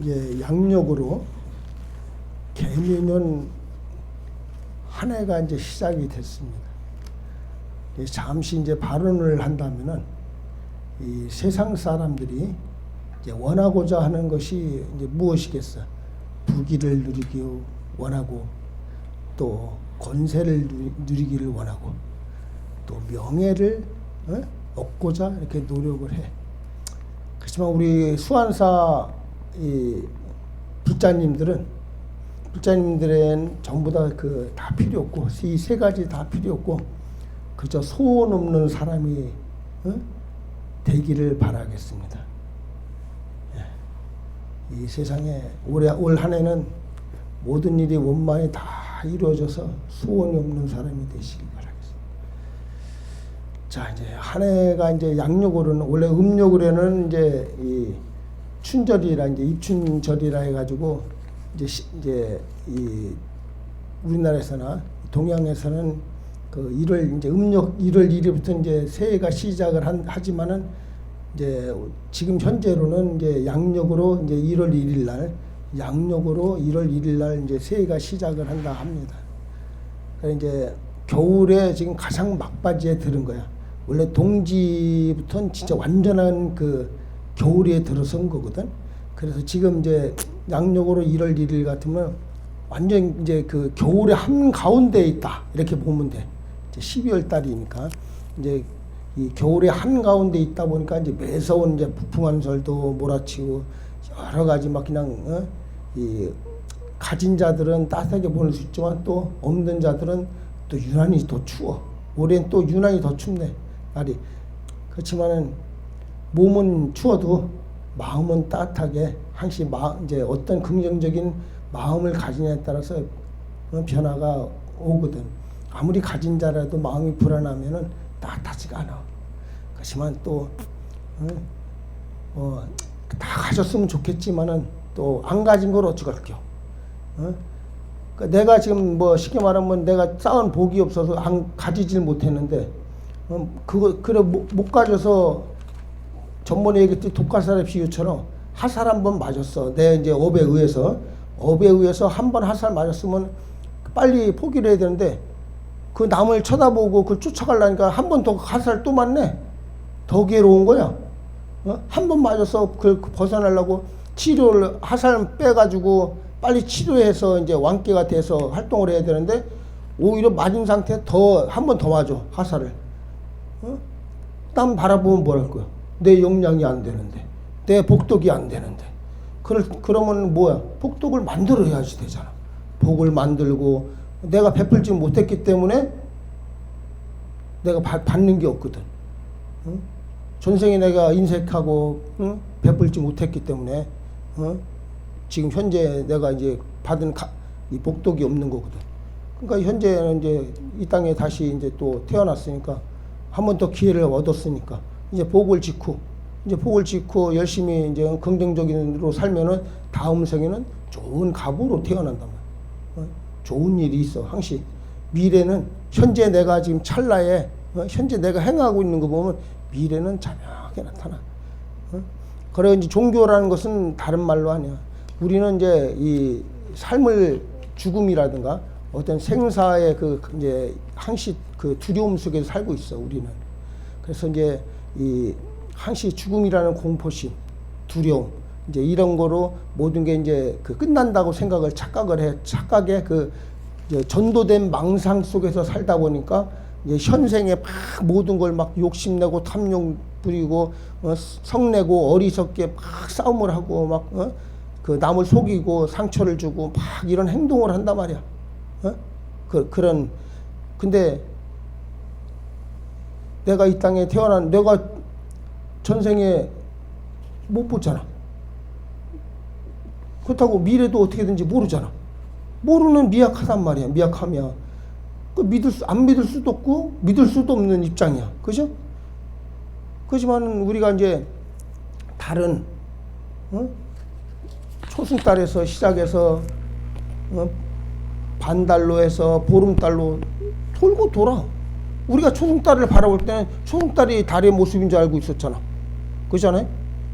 이제 양력으로 개미년 한 해가 이제 시작이 됐습니다. 이제 잠시 이제 발언을 한다면은 이 세상 사람들이 이제 원하고자 하는 것이 이제 무엇이겠어? 부귀를 누리기 원하고 또 권세를 누리- 누리기를 원하고 또 명예를 어? 얻고자 이렇게 노력을 해. 그렇지만 우리 수환사 이 불자님들은 불자님들은 전부 다 그 다 필요 없고 이 세 가지 다 필요 없고 그저 소원 없는 사람이 어? 되기를 바라겠습니다. 예. 이 세상에 올해 올 한해는 모든 일이 원만히 다 이루어져서 소원이 없는 사람이 되시길 바라겠습니다. 자 이제 한 해가 이제 양력으로는 원래 음력으로는 이제 이 춘절이라 이제 입춘절이라 해가지고 이제 시, 이제 이 우리나라에서나 동양에서는 그 1월 이제 음력 1월 1일부터 이제 새해가 시작을 한, 하지만은 이제 지금 현재로는 이제 양력으로 이제 1월 1일 날 양력으로 1월 1일 날 이제 새해가 시작을 한다 합니다. 그래서 이제 겨울에 지금 가장 막바지에 들은 거야. 원래 동지부터는 진짜 완전한 그 겨울에 들어선 거거든. 그래서 지금 이제 양력으로 1월 1일 같으면 완전 이제 그 겨울의 한 가운데에 있다 이렇게 보면 돼. 이제 12월 달이니까 이제 이 겨울의 한 가운데 있다 보니까 이제 매서운 이제 부풍한 설도 몰아치고 여러 가지 막 그냥 어? 이 가진 자들은 따뜻하게 보낼 수 있지만 또 없는 자들은 또 유난히 더 추워. 올해는 또 유난히 더 춥네 날이. 그렇지만은 몸은 추워도 마음은 따뜻하게 항시 마 이제 어떤 긍정적인 마음을 가지냐에 따라서 어, 변화가 오거든. 아무리 가진 자라도 마음이 불안하면은 따뜻하지가 않아. 그렇지만 또 어, 어, 다 가졌으면 좋겠지만은 또 안 가진 걸 어찌할게요. 어? 그러니까 내가 지금 뭐 쉽게 말하면 내가 쌓은 복이 없어서 안 가지질 못했는데 어, 그거 그래 못, 못 가져서 전번에 얘기했듯이 독가살의 비유처럼 화살 한 번 맞았어. 내 이제 업에 의해서 업에 의해서 한번 화살 맞았으면 빨리 포기를 해야 되는데 그 남을 쳐다보고 그걸 쫓아가려니까 한 번더 화살 또 맞네. 더 괴로운 거야. 어? 한 번 맞아서 그걸 벗어나려고 치료를 화살 빼가지고 빨리 치료해서 이제 완쾌가 돼서 활동을 해야 되는데 오히려 맞은 상태 더 한 번 더 맞아 화살을. 어? 땀 바라보면 뭐랄 거야. 내 역량이 안 되는데, 내 복덕이 안 되는데. 그럴, 그러면 뭐야? 복덕을 만들어야지 되잖아. 복을 만들고 내가 베풀지 못했기 때문에 내가 받, 받는 게 없거든. 응? 전생에 내가 인색하고 응? 베풀지 못했기 때문에 어? 지금 현재 내가 이제 받은 가, 이 복덕이 없는 거거든. 그러니까 현재는 이제 이 땅에 다시 이제 또 태어났으니까 한 번 더 기회를 얻었으니까 이제 복을 짓고 이제 복을 짓고 열심히 이제 긍정적인으로 살면은 다음 생에는 좋은 갑으로 태어난단 말이야. 어? 좋은 일이 있어 항시 미래는 현재 내가 지금 찰나에 어? 현재 내가 행하고 있는 거 보면 미래는 자명하게 나타나. 어? 그래 이제 종교라는 것은 다른 말로 아니야. 우리는 이제 이 삶을 죽음이라든가 어떤 생사의 그 이제 항시 그 두려움 속에서 살고 있어 우리는. 그래서 이제 이 항시 죽음이라는 공포심, 두려움 이제 이런 거로 모든 게 이제 그 끝난다고 생각을 착각을 해 착각에 그 전도된 망상 속에서 살다 보니까 이제 현생에 막 모든 걸 막 욕심내고 탐욕 부리고 어, 성내고 어리석게 막 싸움을 하고 막 어? 그 남을 속이고 상처를 주고 막 이런 행동을 한단 말이야. 어? 그 그런 근데 내가 이 땅에 태어난 내가 전생에 못 보잖아. 그렇다고 미래도 어떻게든지 모르잖아. 모르는 미약하단 말이야. 미약하면 그 믿을 수 안 믿을 수도 없고 믿을 수도 없는 입장이야. 그죠? 그렇지만 우리가 이제 다른 어? 초승달에서 시작해서 어? 반달로 해서 보름달로 돌고 돌아. 우리가 초승달을 바라볼 때는 초승달이 달의 모습인 줄 알고 있었잖아. 그잖아요?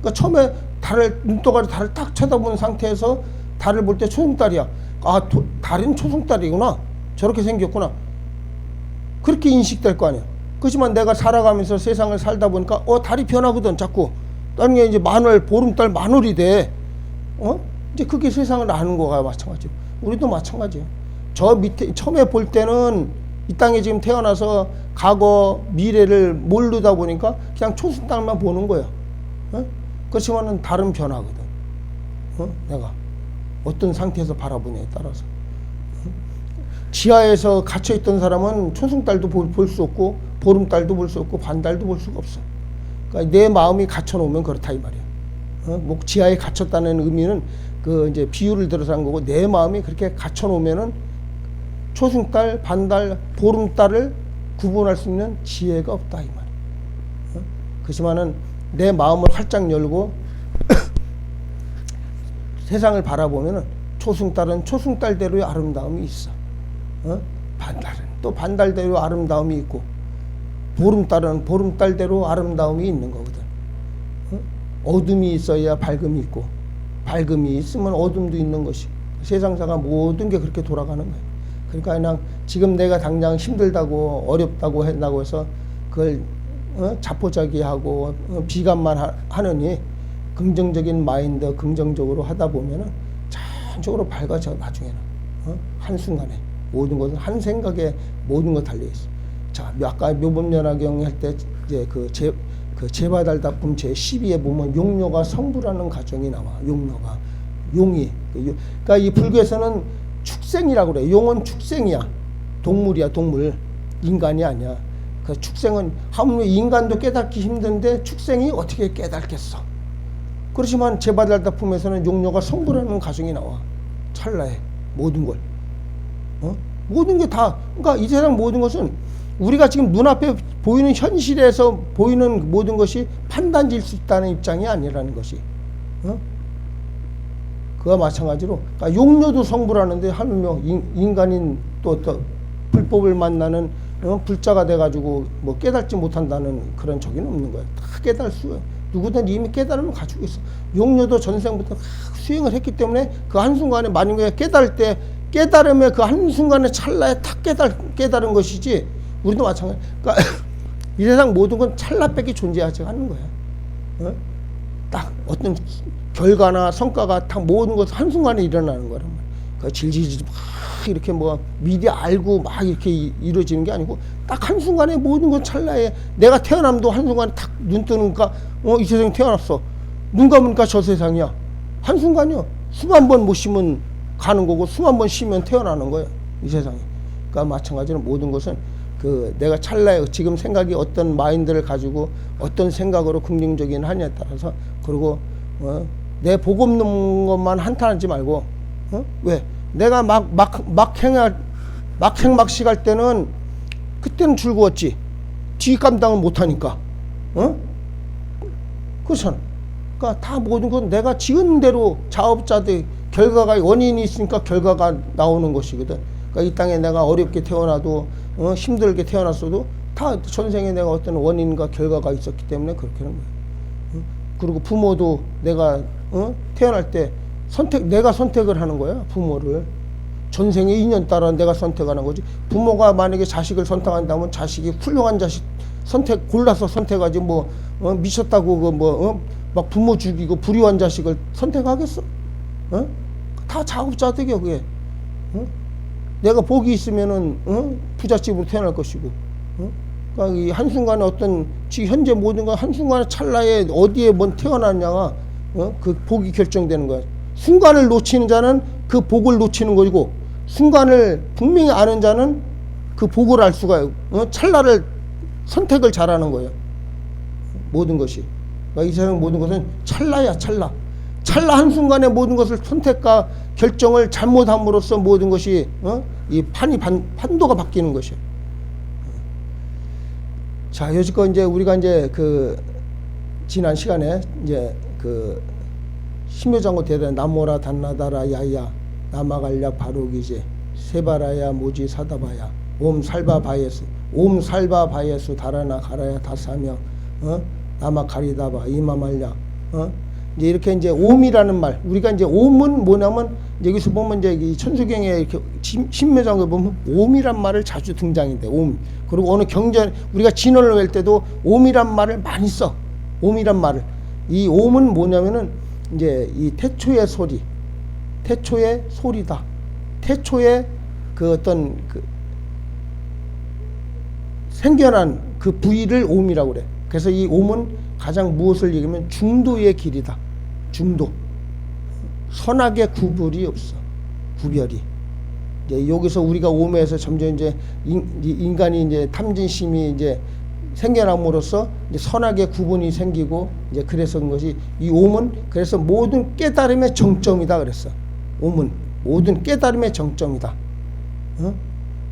그러니까 처음에 달을 눈동아리 달을 딱 쳐다보는 상태에서 달을 볼 때 초승달이야. 아 도, 달은 초승달이구나. 저렇게 생겼구나. 그렇게 인식될 거 아니야. 그렇지만 내가 살아가면서 세상을 살다 보니까 어 달이 변하거든 자꾸. 다른 게 이제 만월 보름달 만월이 돼. 어? 이제 그게 세상을 아는 거가 마찬가지고 우리도 마찬가지예요. 저 밑에 처음에 볼 때는 이 땅에 지금 태어나서 과거 미래를 모르다 보니까 그냥 초승달만 보는 거야. 어? 그렇지만은 다른 변화거든. 어? 내가 어떤 상태에서 바라보냐에 따라서. 어? 지하에서 갇혀 있던 사람은 초승달도 볼 수 없고 보름달도 볼 수 없고 반달도 볼 수가 없어. 그러니까 내 마음이 갇혀 놓으면 그렇다 이 말이야. 어? 목 지하에 갇혔다는 의미는 그 이제 비유를 들어서 한 거고 내 마음이 그렇게 갇혀 놓으면은 초승달, 반달, 보름달을 구분할 수 있는 지혜가 없다 이 말이야. 어? 그렇지만은 내 마음을 활짝 열고 세상을 바라보면은 초승달은 초승달대로의 아름다움이 있어. 어? 반달은 또 반달대로 아름다움이 있고 보름달은 보름달대로 아름다움이 있는 거거든. 어? 어둠이 있어야 밝음이 있고 밝음이 있으면 어둠도 있는 것이 세상사가 모든 게 그렇게 돌아가는 거예요. 그러니까 그냥 지금 내가 당장 힘들다고 어렵다고 한다고 해서 그걸 어? 자포자기하고 어? 비관만 하, 하느니 긍정적인 마인드 긍정적으로 하다 보면은 전적으로 밝아져 나중에는 어? 한순간에 모든 것은 한 생각에 모든 것 달려 있어. 자, 아까 묘범연화경 할 때 이제 그 제 그 제바달답품 제 12에 보면 용녀가 성부라는 가정이 나와. 용녀가 용이 그 요- 그러니까 이 불교에서는 축생이라고 그래. 용은 축생이야. 동물이야, 동물. 인간이 아니야. 그 축생은 하물며 인간도 깨닫기 힘든데 축생이 어떻게 깨닫겠어? 그렇지만 제바달답품에서는 용녀가 성부라는 가정이 나와. 찰나에 모든 걸. 어? 모든 게 다, 그러니까 이 세상 모든 것은 우리가 지금 눈앞에 보이는 현실에서 보이는 모든 것이 판단질 수 있다는 입장이 아니라는 것이. 어? 그와 마찬가지로, 그러니까 용녀도 성불하는데 하물며 인- 인간인 또 어떤 불법을 만나는 어? 불자가 돼가지고 뭐 깨닫지 못한다는 그런 적이 없는 거야. 다 깨달을 수, 누구든 이미 깨달음을 가지고 있어. 용녀도 전생부터 수행을 했기 때문에 그 한순간에 만약에 깨달을 때 깨달음의 그 한순간에 찰나에 탁 깨달, 깨달은 것이지 우리도 마찬가지. 그러니까 이 세상 모든 건 찰나밖에 존재하지 않는 거야. 어? 딱 어떤 결과나 성과가 다 모든 것 한순간에 일어나는 거란 말이야. 그 질질질 막 이렇게 뭐 미리 알고 막 이렇게 이- 이루어지는 게 아니고 딱 한순간에 모든 건 찰나에 내가 태어남도 한순간에 탁눈 뜨니까 어 이 세상에 태어났어. 눈 감으니까 저 세상이야. 한순간이요. 수만 번 못 쉬면 가는 거고 수만 번 쉬면 태어나는 거예요. 이 세상에. 그러니까 마찬가지로 모든 것은 그 내가 찰나에 지금 생각이 어떤 마인드를 가지고 어떤 생각으로 긍정적인 하냐에 따라서 그리고 어, 내복 없는 것만 한탄하지 말고 어? 왜 내가 막 막 막행할 막행막식 할 때는 그때는 즐거웠지 뒤 감당을 못하니까 어? 그렇잖아. 그러니까 다 모든 건 내가 지은 대로 자업자들 결과가 원인이 있으니까 결과가 나오는 것이거든. 그러니까 이 땅에 내가 어렵게 태어나도 어, 힘들게 태어났어도 다 전생에 내가 어떤 원인과 결과가 있었기 때문에 그렇게 하는 거야. 어? 그리고 부모도 내가 어? 태어날 때 선택 내가 선택을 하는 거야 부모를 전생의 인연 따라 내가 선택하는 거지 부모가 만약에 자식을 선택한다면 자식이 훌륭한 자식 선택 골라서 선택하지 뭐 어? 미쳤다고 그뭐막 부모 죽이고 불효한 자식을 선택하겠어? 어? 다 작업자득이야 그게. 어? 내가 복이 있으면은 어? 부잣집으로 태어날 것이고. 어? 그러니까 이 한순간에 어떤 지금 현재 모든 건 한순간에 찰나에 어디에 뭔 태어났냐가 어? 그 복이 결정되는 거야. 순간을 놓치는 자는 그 복을 놓치는 것이고 순간을 분명히 아는 자는 그 복을 알 수가 어? 찰나를 선택을 잘하는 거예요. 모든 것이. 그러니까 이 세상 모든 것은 찰나야 찰나. 찰나 한순간에 모든 것을 선택과 결정을 잘못함으로써 모든 것이 어? 이 판이 반, 판도가 바뀌는 것이에요. 자, 여지껏 이제 우리가 이제 그 지난 시간에 이제 그 심묘장고 대단 남모라 단나다라 야야 남아갈약 바로기제 세바라야 모지 사다바야 옴 살바 바예수 옴 살바 바예수 다라나 가라야 다사며 어 남아 가리다바 이마말야 어? 이제 이렇게 이제 옴이라는 말 우리가 이제 옴은 뭐냐면 여기서 보면 이제 이 천수경에 이렇게 신- 신묘장에 보면 옴이란 말을 자주 등장인데 옴 그리고 어느 경전 우리가 진언을 할 때도 옴이란 말을 많이 써 옴이란 말을 이 옴은 뭐냐면은 이제 이 태초의 소리 태초의 소리다 태초의 그 어떤 그 생겨난 그 부위를 옴이라고 그래. 그래서 이 옴은 가장 무엇을 얘기하면 중도의 길이다. 중도. 선악의 구별이 없어. 구별이. 이제 여기서 우리가 옴에서 점점 이제 인, 이 인간이 이제 탐진심이 이제 생겨남으로써 이제 선악의 구분이 생기고 이제 그래서 그 것이 이 옴은 그래서 모든 깨달음의 정점이다 그랬어. 옴은 모든 깨달음의 정점이다. 어?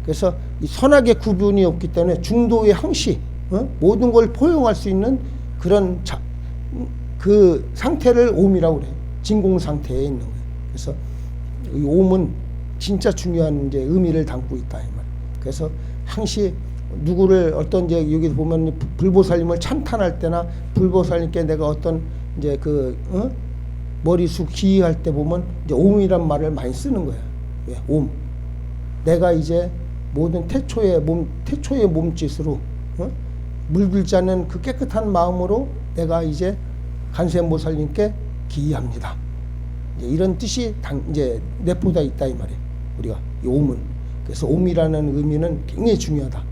그래서 이 선악의 구분이 없기 때문에 중도의 항시 어? 모든 걸 포용할 수 있는 그런 자, 그 상태를 옴이라고 그래. 진공 상태에 있는 거예요. 그래서 이 옴은 진짜 중요한 이제 의미를 담고 있다 이 말. 그래서 항시 누구를 어떤 이제 여기 보면 불- 불보살님을 찬탄할 때나 불보살님께 내가 어떤 이제 그 어? 머리숱 기이할 때 보면 이제 옴이란 말을 많이 쓰는 거야. 왜? 옴. 내가 이제 모든 태초의 몸 태초의 몸짓으로 어? 물들지 않는 그 깨끗한 마음으로 내가 이제 간세모살님께 기이합니다. 이런 뜻이 당, 이제 내포다 있다 이 말이에요. 우리가 이 옴은 그래서 옴이라는 의미는 굉장히 중요하다.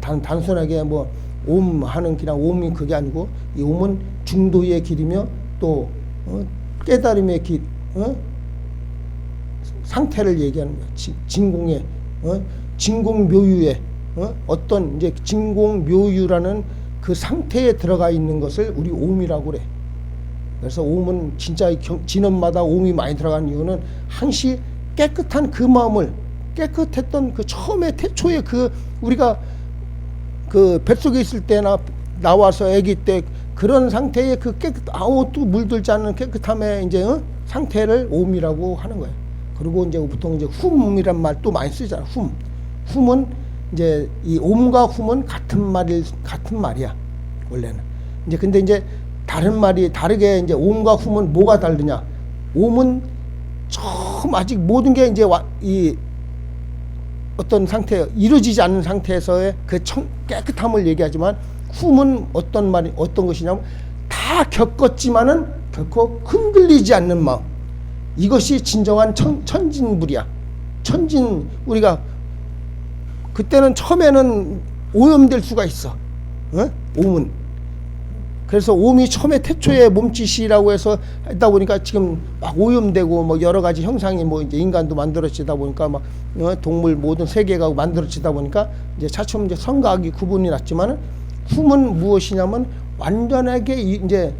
단 단순하게 뭐 옴 하는 그냥 옴이 그게 아니고 이 옴은 중도의 길이며 또 어? 깨달음의 길, 어? 상태를 얘기하는 거야. 진- 진공의 어? 진공묘유의 어? 어떤 이제 진공묘유라는 그 상태에 들어가 있는 것을 우리 옴이라고 그래. 그래서 옴은 진짜 이 경- 진원마다 옴이 많이 들어간 이유는 항시 깨끗한 그 마음을 깨끗했던 그 처음에 태초에 그 우리가 그 뱃속에 있을 때나 나와서 아기 때 그런 상태의 그 깨끗 아무것도 물들지 않는 깨끗함의 이제 어? 상태를 옴이라고 하는 거예요. 그리고 이제 보통 이제 훔이란 말 또 많이 쓰잖아. 훔. 훔은 이제 이 옴과 훔은 같은 말일 같은 말이야. 원래는. 이제 근데 이제 다른 말이 다르게 이제 옴과 훔은 뭐가 다르냐? 옴은 처음 아직 모든 게 이제 와, 이 어떤 상태 이루어지지 않는 상태에서의 그 청, 깨끗함을 얘기하지만 훔은 어떤 말이 어떤 것이냐면 다 겪었지만은 결코 흔들리지 않는 마음 이것이 진정한 천, 천진불이야 천진 우리가 그때는 처음에는 오염될 수가 있어 어? 옴은 그래서 옴이 처음에 태초에 몸짓이라고 해서 했다 보니까 지금 막 오염되고 뭐 여러 가지 형상이 뭐 이제 인간도 만들어지다 보니까 막 어, 동물 모든 세계가 만들어지다 보니까 이제 차츰 이제 성각이 구분이 났지만은 훔은 무엇이냐면 완전하게 이- 이제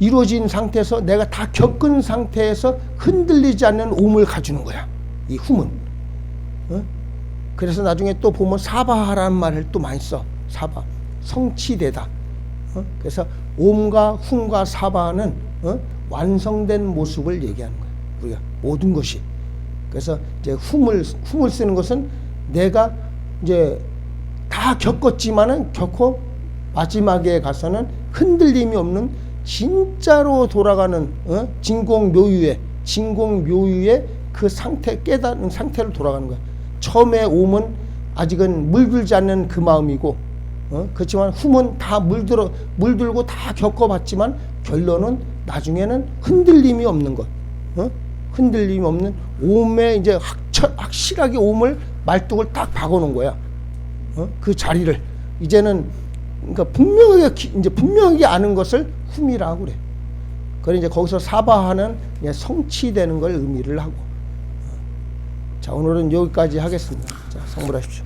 이루어진 상태에서 내가 다 겪은 상태에서 흔들리지 않는 옴을 가주는 거야. 이 훔은. 어? 그래서 나중에 또 보면 사바라는 말을 또 많이 써. 사바. 성취되다. 어? 그래서 옴과 훔과 사바는 어? 완성된 모습을 얘기하는 거예요. 우리가 모든 것이. 그래서 이제 훔을 훔을 쓰는 것은 내가 이제 다 겪었지만은 결코 마지막에 가서는 흔들림이 없는 진짜로 돌아가는 어? 진공묘유의 진공묘유의 그 상태 깨닫는 상태로 돌아가는 거야. 처음에 옴은 아직은 물들지 않는 그 마음이고 어? 그렇지만 훔은 다 물들어 물들고 다 겪어봤지만 결론은 나중에는 흔들림이 없는 것, 어? 흔들림이 없는 옴에 이제 확철, 확실하게 옴을 말뚝을 딱 박아놓은 거야. 어? 그 자리를 이제는 그러니까 분명하게 기- 이제 분명하게 아는 것을 훔이라고 그래. 그래 이제 거기서 사바하는 성취되는 걸 의미를 하고. 자 오늘은 여기까지 하겠습니다. 자 성불하십시오.